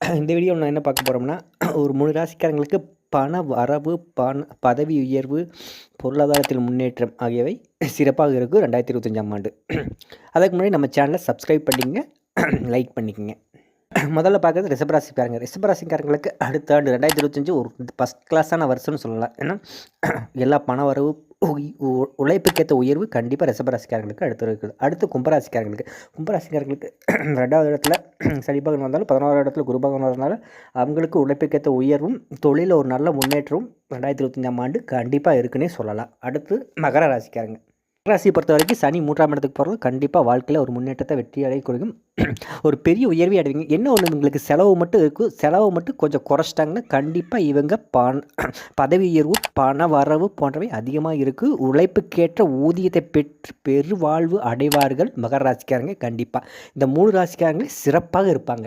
இந்த வீடியோ நான் என்ன பார்க்க போகிறோம்னா ஒரு மூணு ராசிக்காரங்களுக்கு பண வரவு பண பதவி உயர்வு பொருளாதாரத்தில் முன்னேற்றம் ஆகியவை சிறப்பாக இருக்கும் ரெண்டாயிரத்தி இருபத்தஞ்சாம் ஆண்டு. அதுக்கு முன்னாடி நம்ம சேனலை சப்ஸ்கிரைப் பண்ணிக்கங்க லைக் பண்ணிக்கங்க. முதல்ல பார்க்குறது ரிஷபராசிக்காரங்க ரிஷபராசிக்காரங்களுக்கு அடுத்த ஆண்டு ரெண்டாயிரத்தி இருபத்தஞ்சி ஒரு ஃபஸ்ட் கிளாஸான வருஷம்னு சொல்லலாம். ஏன்னா எல்லா பண வரவு உழைப்புக்கேற்ற உயர்வு கண்டிப்பாக ரிஷபராசிக்காரங்களுக்கு அடுத்து இருக்குது. அடுத்து கும்பராசிக்காரங்களுக்கு கும்பராசிக்காரங்களுக்கு ரெண்டாவது இடத்துல சனிபகன் வந்தாலும் பதினோராவது இடத்துல குருபகன் வரனால அவங்களுக்கு உழைப்புக்கேற்ற உயர்வும் தொழிலில் ஒரு நல்ல முன்னேற்றமும் ரெண்டாயிரத்தி இருபத்தஞ்சாம் ஆண்டு கண்டிப்பாக இருக்குன்னே சொல்லலாம். அடுத்து மகர ராசிக்காரங்க. ராசியை பொறுத்த வரைக்கும் சனி மூன்றாம் இடத்துக்கு போகிறது கண்டிப்பாக வாழ்க்கையில் ஒரு முன்னேற்றத்தை வெற்றி அடைய கொடுக்கும். ஒரு பெரிய உயர்வை அடைவீங்க. என்ன ஒன்று உங்களுக்கு? செலவு மட்டும் இருக்கும் செலவு மட்டும் கொஞ்சம் குறைச்சிட்டாங்கன்னா கண்டிப்பாக இவங்க பண பதவி உயர்வு பண வரவு போன்றவை அதிகமாக இருக்குது உழைப்புக்கேற்ற ஊதியத்தை பெற்று பெருவாழ்வு அடைவார்கள் மகர ராசிக்காரங்க கண்டிப்பாக இந்த மூணு ராசிக்காரங்களே சிறப்பாக இருப்பாங்க.